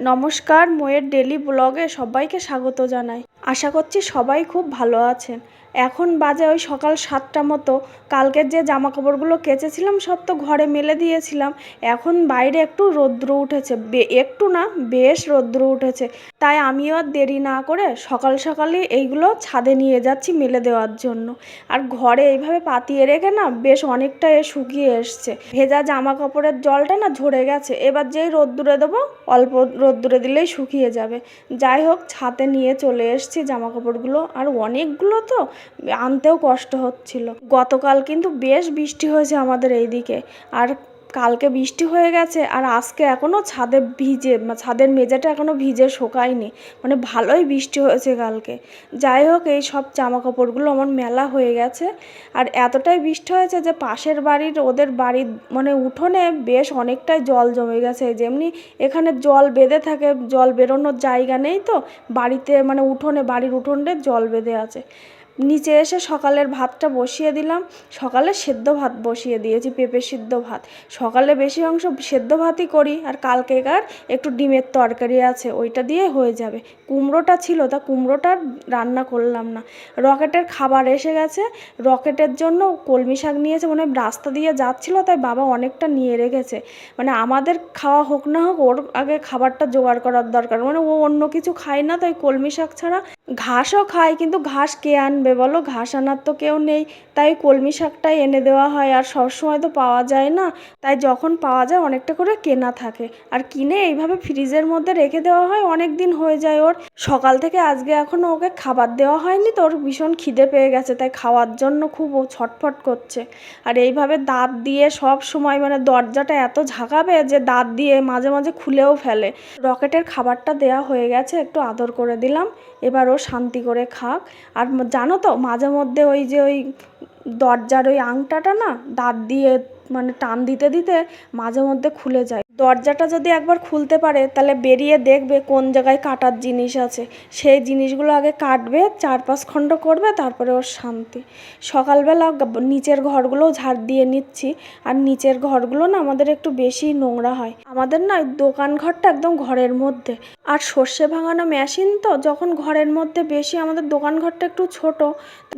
নমস্কার, ময়ের ডেলি ব্লগে সবাইকে স্বাগত জানাই। আশা করছি সবাই খুব ভালো আছেন। এখন বাজে ওই সকাল সাতটা মতো। কালকের যে জামা কাপড়গুলো কেচেছিলাম, সব তো ঘরে মেলে দিয়েছিলাম। এখন বাইরে একটু রৌদ্র উঠেছে। একটু না, বেশ রৌদ্র উঠেছে। তাই আমিও আর দেরি না করে সকাল সকালই এইগুলো ছাদে নিয়ে যাচ্ছি মেলে দেওয়ার জন্য। আর ঘরে এইভাবে পাতিয়ে রেখে না বেশ অনেকটা এ শুকিয়ে এসছে। ভেজা জামা কাপড়ের জলটা না ঝরে গেছে। এবার যেই রোদ্দুরে দেবো, অল্প রোদ্দুরে দিলেই শুকিয়ে যাবে। যাই হোক, ছাদে নিয়ে চলে এসেছি জামা কাপড়গুলো আর অনেকগুলো তো আনতেও কষ্ট হচ্ছিল। গতকাল কিন্তু বেশ বৃষ্টি হয়েছে আমাদের এইদিকে। আর কালকে বৃষ্টি হয়ে গেছে আর আজকে এখনও ছাদে ভিজে ছাদের মেজাটা এখনও ভিজে শোকায়নি। মানে ভালোই বৃষ্টি হয়েছে কালকে। যাই হোক, এই সব জামা কাপড়গুলো আমার মেলা হয়ে গেছে। আর এতটাই বৃষ্টি হয়েছে যে পাশের বাড়ির, ওদের বাড়ির মানে উঠোনে বেশ অনেকটাই জল জমে গেছে। যেমনি এখানে জল বেঁধে থাকে, জল বেরোনোর জায়গা নেই তো, বাড়িতে মানে উঠোনে, বাড়ির উঠোনে জল বেঁধে আছে। নিচে এসে সকালের ভাতটা বসিয়ে দিলাম। সকালে সেদ্ধ ভাত বসিয়ে দিয়েছি, পেঁপে সিদ্ধ ভাত। সকালে বেশি অংশ সেদ্ধ ভাতই করি, আর কালকেকার একটু ডিমের তরকারি আছে, ওইটা দিয়ে হয়ে যাবে। কুমড়োটা ছিল, তা কুমড়োটা রান্না করলাম না। রকেটের খাবার এসে গেছে। রকেটের জন্য কলমি শাক নিয়েছে মানে রাস্তা দিয়ে যাচ্ছিল, তাই বাবা অনেকটা নিয়ে রেখেছে। মানে আমাদের খাওয়া হোক না হোক, ওর আগে খাবারটা জোগাড় করার দরকার। মানে ও অন্য কিছু খায় না, তাই কলমি শাক ছাড়া ঘাসও খায়, কিন্তু ঘাস কে আনবে? বলো, ঘাস আনার তো কেউ নেই, তাই কলমি শাকটাই এনে দেওয়া হয়। আর সবসময় তো পাওয়া যায় না, তাই যখন পাওয়া যায় অনেকটা করে কেনা থাকে। আর কিনে এইভাবে ফ্রিজের মধ্যে রেখে দেওয়া হয়, অনেক দিন হয়ে যায় ওর। সকাল থেকে আজকে এখনও ওকে খাবার দেওয়া হয়নি, তো ওর ভীষণ খিদে পেয়ে গেছে, তাই খাওয়ার জন্য খুব ও ছটফট করছে। আর এইভাবে দাঁত দিয়ে সব সময় মানে দরজাটা এত ঝাঁকাবে যে দাঁত দিয়ে মাঝে মাঝে খুলেও ফেলে। রকেটের খাবারটা দেয়া হয়ে গেছে, একটু আদর করে দিলাম। এবার ও শান্তি করে খাক। আর জানো তো? মাঝে মধ্যে ওই যে ওই দরজার ওই আংটাটা না দাঁত দিয়ে মানে টান দিতে দিতে মাঝে মধ্যে খুলে যায়। দরজাটা যদি একবার খুলতে পারে, তাহলে বেরিয়ে দেখবে কোন জায়গায় কাটার জিনিস আছে। সেই জিনিসগুলো আগে কাটবে চার পাঁচ খণ্ড করবে, তারপরে ওর শান্তি। সকালবেলা নিচের ঘরগুলোও ঝাড় দিয়ে নিচ্ছি। আর নিচের ঘরগুলো না আমাদের একটু বেশি নোংরা হয়। আমাদের না দোকান ঘরটা একদম ঘরের মধ্যে। আর সর্ষে ভাঙানো মেশিন তো, যখন ঘরের মধ্যে বেশি আমাদের দোকান ঘরটা একটু ছোট,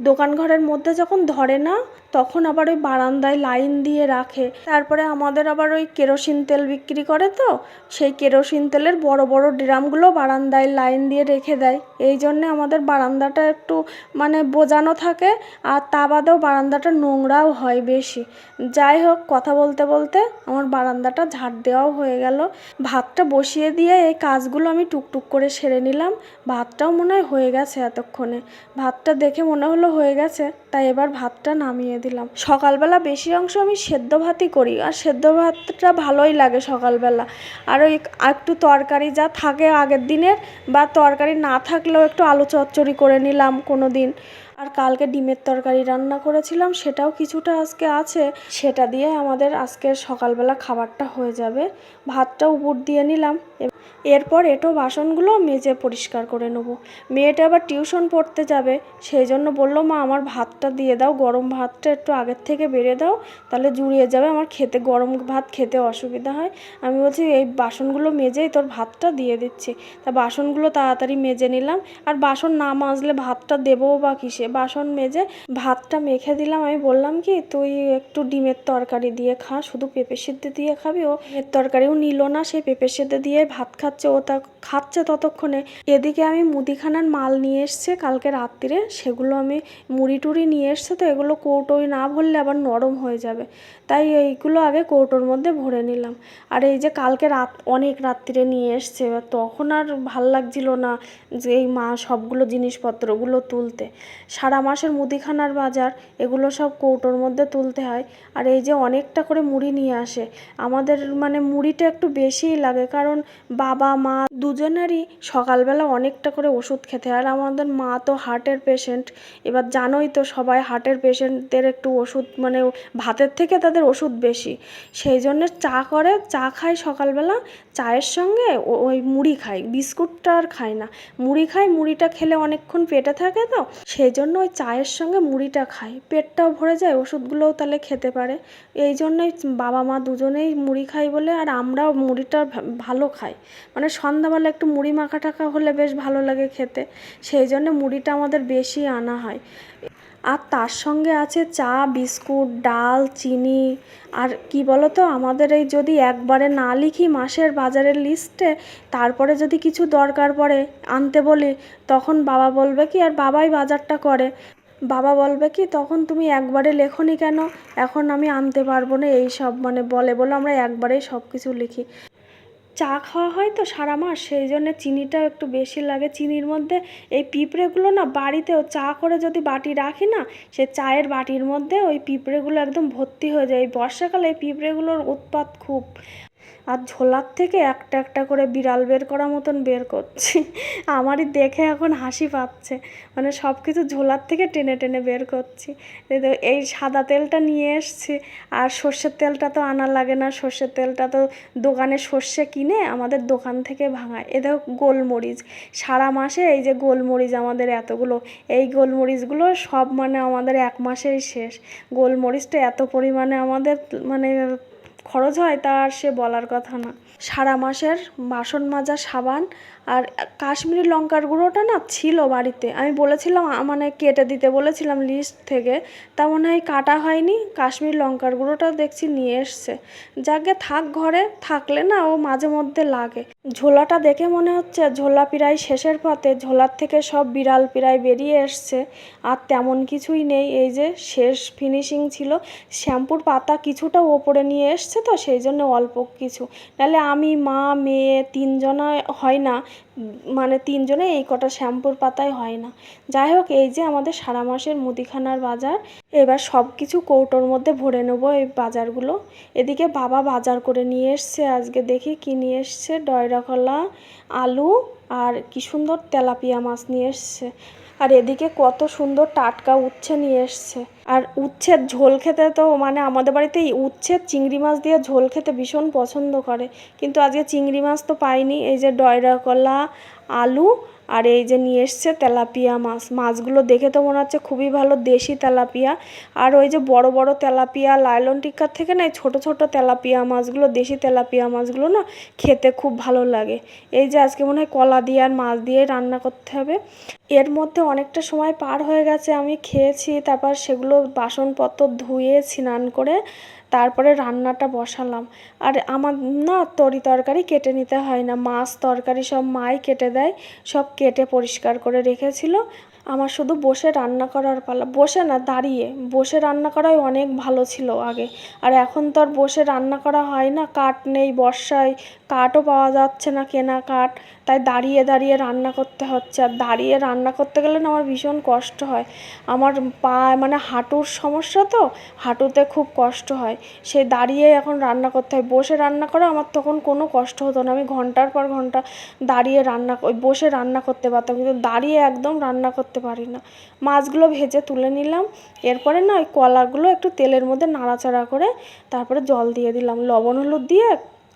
দোকান ঘরের মধ্যে যখন ধরে না তখন আবার ওই বারান্দায় লাইন দিয়ে রাখে। তারপরে আমাদের আবার ওই কেরোসিন তেল বিক্রি করে তো, সেই কেরোসিন তেলের বড় বড় ড্রামগুলো বারান্দায় লাইন দিয়ে রেখে দেয়। এই জন্যে আমাদের বারান্দাটা একটু মানে বোজানো থাকে, আর তা বাদেও বারান্দাটা নোংরাও হয় বেশি। যাই হোক, কথা বলতে বলতে আমার বারান্দাটা ঝাড় দেওয়াও হয়ে গেল। ভাতটা বসিয়ে দিয়ে এই কাজগুলো আমি টুকটুক করে সেরে নিলাম। ভাতটাও মনে হয় হয়ে গেছে এতক্ষণে। ভাতটা দেখে মনে হলো হয়ে গেছে, তাই এবার ভাতটা নামিয়ে দিলাম। সকালবেলা বেশি অংশ আমি সেদ্ধ ভাতই করি, আর সেদ্ধ ভাতটা ভালোই লাগে সকালবেলা। আর ওই একটু তরকারি যা থাকে আগের দিনের, বা তরকারি না থাকলেও একটু আলু চচ্চড়ি করে নিলাম কোনো দিন। আর কালকে ডিমের তরকারি রান্না করেছিলাম, সেটাও কিছুটা আজকে আছে। সেটা দিয়ে আমাদের আজকের সকালবেলা খাবারটা হয়ে যাবে। ভাতটা উপর দিয়ে নিলাম। এরপর এটো বাসনগুলো মেজে পরিষ্কার করে নেব। মেয়েটা আবার টিউশন পড়তে যাবে, সেই জন্য বলল, মা, আমার ভাতটা দিয়ে দাও, গরম ভাতটা একটু আগের থেকে বেড়ে দাও, তাহলে জুড়িয়ে যাবে, আমার খেতে, গরম ভাত খেতে অসুবিধা হয়। আমি বলছি, এই বাসনগুলো মেজেই তোর ভাতটা দিয়ে দিচ্ছি। তা বাসনগুলো তাড়াতাড়ি মেজে নিলাম। আর বাসন না মাজলে ভাতটা দেবো বা কিসে? বাসন মেজে ভাতটা মেখে দিলাম। আমি বললাম কি, তুই একটু ডিমের তরকারি দিয়ে খা, শুধু পেঁপে সিদ্ধ দিয়ে খাবি। ও ডিমের তরকারিও নিল না সেই পেঁপে সিদ্ধ দিয়ে ভাত খাচ্ছে, ও তা খাচ্ছে ততক্ষণে। এদিকে আমি মুদিখানার মাল নিয়ে এসছে, কালকে রাত্রিরে সেগুলো আমি মুড়ি টুড়ি নিয়ে এসছে তো, এগুলো কৌটোই না ভরলে আবার নরম হয়ে যাবে। তাই এইগুলো আগে কৌটোর মধ্যে ভরে নিলাম। আর এই যে কালকে রাত, অনেক রাত্রিরে নিয়ে এসছে, এবার তখন আর ভালো লাগছিল না যে এই মা সবগুলো জিনিসপত্রগুলো তুলতে। সারা মাসের মুদিখানার বাজার, এগুলো সব কৌটোর মধ্যে তুলতে হয়। আর এই যে অনেকটা করে মুড়ি নিয়ে আসে। আমাদের মানে মুড়িটা একটু বেশিই লাগে, কারণ বাবা, মা দুজনেরই সকালবেলা অনেকটা করে ওষুধ খেতে আর আমাদের মা তো হার্টের পেশেন্ট। এবার জানোই তো সবাই হার্টের পেশেন্টদের একটু ওষুধ মানে ভাতের থেকে তাদের আমাদের ওষুধ বেশি। সেই জন্য চা করে, চা খাই সকালবেলা। চায়ের সঙ্গে ওই মুড়ি খাই। বিস্কুটটা আর খাই না। মুড়ি খাই, মুড়িটা খেলে অনেকক্ষণ পেটে থাকে তো। সেই জন্য ওই চায়ের সঙ্গে মুড়িটা খাই। পেটটাও ভরে যায়, ওষুধগুলোও তাহলে খেতে পারে। এই জন্যই বাবা মা দুজনেই মুড়ি খাই বলে, আর আমরাও মুড়িটা ভালো খাই। মানে সন্ধ্যাবেলা একটু মুড়ি মাখা টাখা হলে বেশ ভালো লাগে খেতে। সেই জন্য মুড়িটা আমাদের বেশি আনা হয়। আর তার সঙ্গে আছে চা, বিস্কুট, ডাল, চিনি। আর কি বলো তো আমাদের এই যদি একবারে না লিখি মাসের বাজারের লিস্টে, তারপরে যদি কিছু দরকার পড়ে আনতে বলি, তখন বাবা বলবে কি, আর বাবাই বাজারটা করে। বাবা বলবে কি, তখন তুমি একবারে লেখনি কেন? এখন আমি আনতে পারব না। এই সব মানে বলে বলে আমরা একবারেই সব কিছু লিখি। চা খাওয়া হয় তো সারা মাস, সেই জন্যে চিনিটা একটু বেশি লাগে। চিনির মধ্যে এই পিঁপড়েগুলো না বাড়িতেও চা করে যদি বাটি রাখি না, সে চায়ের বাটির মধ্যে ওই পিঁপড়েগুলো একদম ভর্তি হয়ে যায়। এই বর্ষাকালে এই পিঁপড়েগুলোর উৎপাত খুব। আর ঝোলার থেকে একটা একটা করে বিড়াল বের করা মতন বের করছি। আমারই দেখে এখন হাসি পাচ্ছে। মানে সব কিছু ঝোলার থেকে টেনে টেনে বের করছি। এই এই সাদা তেলটা নিয়ে এসছি। আর সর্ষের তেলটা তো আনা লাগে না। সর্ষের তেলটা তো দোকানে সর্ষে কিনে আমাদের দোকান থেকে ভাঙায়। এ দেখো গোলমরিচ। সারা মাসে এই যে গোলমরিচ আমাদের এতগুলো। এই গোলমরিচগুলো সব মানে আমাদের এক মাসেই শেষ। গোলমরিচটা এত পরিমাণে আমাদের মানে খরচ হয় তা আর সে বলার কথা না। সারা মাসের বাসন মাজা, সাবান আর কাশ্মীরি লঙ্কার গুঁড়োটা না ছিল বাড়িতে। আমি বলেছিলাম মানে কেটে দিতে। বলেছিলাম লিস্ট থেকে। তা মনে হয় কাটা হয়নি। কাশ্মীরি লঙ্কার গুঁড়োটা দেখছি নিয়ে এসছে। যাকে থাক ঘরে থাকলে না ও মাঝে মধ্যে লাগে। ঝোলাটা দেখে মনে হচ্ছে ঝোলা প্রায় শেষের পথে, ঝোলার থেকে সব বিড়াল প্রায় বেরিয়ে এসছে। আর তেমন কিছুই নেই, এই যে শেষ ফিনিশিং ছিল। শ্যাম্পুর পাতা কিছুটা ওপরে নিয়ে এসছে তো, সেই জন্য অল্প কিছু। নাহলে আমি, মা, মেয়ে তিনজনা হয় না মানে তিনজনে এই কটা শ্যাম্পুর পাতায় হয় না। যাই হোক, এই যে আমাদের সারা মাসের মুদিখানার বাজার, এবার সব কিছু কৌটোর মধ্যে ভরে নেব এই বাজারগুলো। এদিকে বাবা বাজার করে নিয়ে এসছে, আজকে দেখি কি নিয়ে এসছে। ডয়রা কলা, আলু, আর কি সুন্দর তেলাপিয়া মাছ নিয়ে এসছে। আর এদিকে কত সুন্দর টাটকা উচ্ছে নিয়ে এসছে। আর উচ্ছের ঝোল খেতে তো মানে আমাদের বাড়িতে উচ্ছের চিংড়ি মাছ দিয়ে ঝোল খেতে ভীষণ পছন্দ করে। কিন্তু আজকে চিংড়ি মাছ তো পাইনি, এই যে ডয়রা কলা, আলু আর এই যে নিয়ে এসছে তেলাপিয়া মাছ। মাছগুলো দেখে তো মনে হচ্ছে খুবই ভালো দেশি তেলাপিয়া। আর ওই যে বড় বড় তেলাপিয়া, লাইলন টিক্কার থেকে না ছোট ছোট তেলাপিয়া মাছগুলো, দেশি তেলাপিয়া মাছগুলো না খেতে খুব ভালো লাগে। এই যে আজকে মনে হয় কলা দিয়ে আর মাছ দিয়ে রান্না করতে হবে। এর মধ্যে অনেকটা সময় পার হয়ে গেছে, আমি খেয়েছি, তারপর সেগুলো বাসনপত্র ধুয়ে, স্নান করে তারপরে রান্নাটা বসালাম। আর আমার না তরি তরকারি কেটে নিতে হয় না, মাছ তরকারি সব মাই কেটে দেয়, সব কেটে পরিষ্কার করে রেখেছিল। আমার শুধু বসে রান্না করার পালা। বসে না, দাঁড়িয়ে। বসে রান্না করাই অনেক ভালো ছিল আগে। আর এখন তো আর বসে রান্না করা হয় না। কাঠ নেই বর্ষায়। কাঠও পাওয়া যাচ্ছে না কেনা কাঠ। তাই দাঁড়িয়ে দাঁড়িয়ে রান্না করতে হচ্ছে। আর দাঁড়িয়ে রান্না করতে গেলে না আমার ভীষণ কষ্ট হয়। আমার পা মানে হাঁটুর সমস্যা তো, হাঁটুতে খুব কষ্ট হয়। সে দাঁড়িয়ে এখন রান্না করতে হয়। বসে রান্না করা আমার তখন কোনো কষ্ট হতো না। আমি ঘণ্টার পর ঘণ্টা দাঁড়িয়ে রান্না বসে রান্না করতে পারতাম। কিন্তু দাঁড়িয়ে একদম রান্না করতে পারি না। মাছগুলো ভেজে তুলে নিলাম। এরপরে না ওই কলাগুলো একটু তেলের মধ্যে নাড়াচাড়া করে তারপরে জল দিয়ে দিলাম। লবণ, হলুদ দিয়ে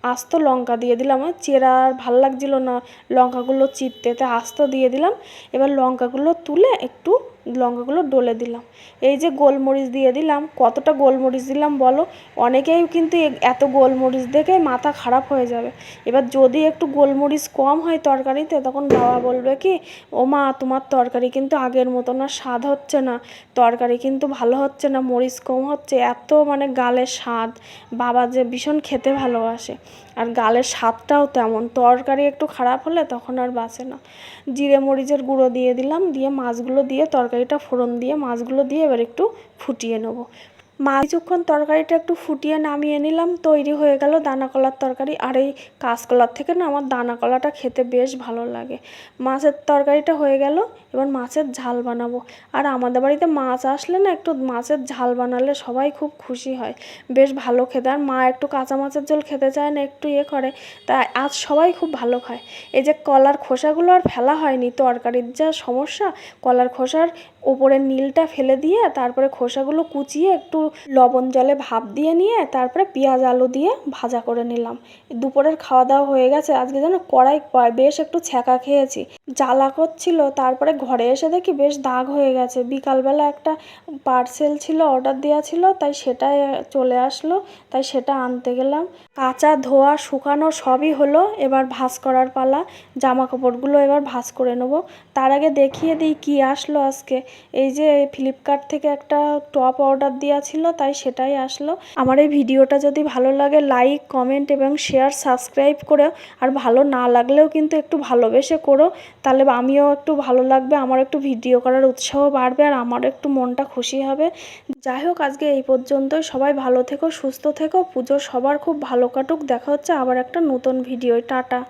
আস্ত লঙ্কা দিয়ে দিলাম। আমার চেরা আর ভালো লাগছিল না। লঙ্কাগুলো চিপতে তাই আস্ত দিয়ে দিলাম। এবার লঙ্কাগুলো তুলে একটু লঙ্কাগুলো ডলে দিলাম। এই যে গোলমরিচ দিয়ে দিলাম, কতটা গোলমরিচ দিলাম বলো? অনেকেই কিন্তু এত গোলমরিচ দেখে মাথা খারাপ হয়ে যাবে। এবার যদি একটু গোলমরিচ কম হয় তরকারিতে, তখন বাবা বলবে কি, ও মা, তোমার তরকারি কিন্তু আগের মতো না স্বাদ হচ্ছে না। তরকারি কিন্তু ভালো হচ্ছে না, মরিচ কম হচ্ছে। এত মানে গালের স্বাদ। বাবা যে ভীষণ খেতে ভালোবাসে। আর গালের স্বাদটাও তেমন। তরকারি একটু খারাপ হলে তখন আর বাঁচে না। জিরে মরিচের গুঁড়ো দিয়ে দিলাম, দিয়ে মাছগুলো দিয়ে তরকারিটা ফোড়ন দিয়ে মাছগুলো দিয়ে এবার একটু ফুটিয়ে নেব। মাছ কিছুক্ষণ তরকারিটা একটু ফুটিয়ে নামিয়ে নিলাম, তৈরি হয়ে গেল দানা কলার তরকারি। আর এই কাঁচকলার থেকে না আমার দানা কলাটা খেতে বেশ ভালো লাগে। মাছের তরকারিটা হয়ে গেল, এবার মাছের ঝাল বানাবো। আর আমাদের বাড়িতে মাছ আসলে না একটু মাছের ঝাল বানালে সবাই খুব খুশি হয়। বেশ ভালো খেতে। আর মা একটু কাঁচা মাছের ঝোল খেতে চায় না, একটু ইয়ে করে। তাই আজ সবাই খুব ভালো খায়। এই যে কলার খোসাগুলো আর ফেলা হয়নি, তরকারির যা সমস্যা, কলার খোসার ওপরের নীলটা ফেলে দিয়ে তারপরে খোসাগুলো কুচিয়ে একটু লবণ জলে ভাপ দিয়ে নিয়ে তারপরে পেঁয়াজ আলু দিয়ে ভাজা করে নিলাম। দুপুরের খাওয়া দাওয়া হয়ে গেছে। আজকে যেন কড়াই বেশ একটু ছ্যাঁকা খেয়েছি। জ্বালা করছিল, তারপরে ঘরে এসে দেখি বেশ দাগ হয়ে গেছে। বিকালবেলা একটা পার্সেল ছিল অর্ডার দেওয়া ছিল, তাই সেটাই চলে আসলো, তাই সেটা আনতে গেলাম। কাঁচা ধোয়া শুকানো সবই হলো, এবার ভাঁজ করার পালা। জামা কাপড়গুলো এবার ভাঁজ করে নেব। তার আগে দেখিয়ে দিই কি আসলো আজকে। এই যে ফ্লিপকার্ট থেকে একটা টপ অর্ডার দেওয়া ছিল তাই সেটাই আসলো। আমার এই ভিডিওটা যদি ভালো লাগে লাইক কমেন্ট এবং শেয়ার সাবস্ক্রাইব করে। আর ভালো না লাগলেও কিন্তু একটু ভালোবেসে করো। তাহলে আমিও একটু ভালো লাগবে, আমার একটু ভিডিও করার উৎসাহ বাড়বে আর আমার একটু মনটা খুশি হবে। যাই হোক, আজকে এই পর্যন্তই সবাই ভালো থেকো, সুস্থ থেকো। পুজো সবার খুব ভালো কাটুক। দেখা হচ্ছে আবার একটা নতুন ভিডিও টাটা।